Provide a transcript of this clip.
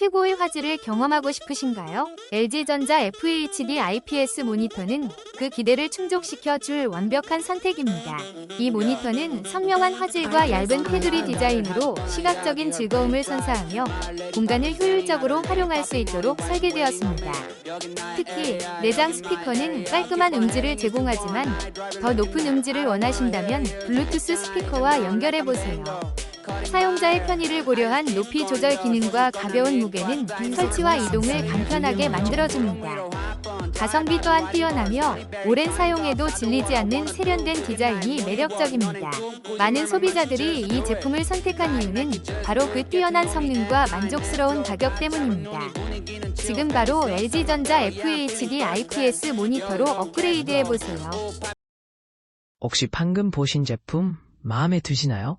최고의 화질을 경험하고 싶으신가요? LG전자 FHD IPS 모니터는 그 기대를 충족시켜 줄 완벽한 선택입니다. 이 모니터는 선명한 화질과 얇은 테두리 디자인으로 시각적인 즐거움을 선사하며 공간을 효율적으로 활용할 수 있도록 설계되었습니다. 특히 내장 스피커는 깔끔한 음질을 제공하지만 더 높은 음질을 원하신다면 블루투스 스피커와 연결해 보세요. 사용자의 편의를 고려한 높이 조절 기능과 가벼운 무게는 설치와 이동을 간편하게 만들어줍니다. 가성비 또한 뛰어나며 오랜 사용에도 질리지 않는 세련된 디자인이 매력적입니다. 많은 소비자들이 이 제품을 선택한 이유는 바로 그 뛰어난 성능과 만족스러운 가격 때문입니다. 지금 바로 LG전자 FHD IPS 모니터로 업그레이드해 보세요. 혹시 방금 보신 제품 마음에 드시나요?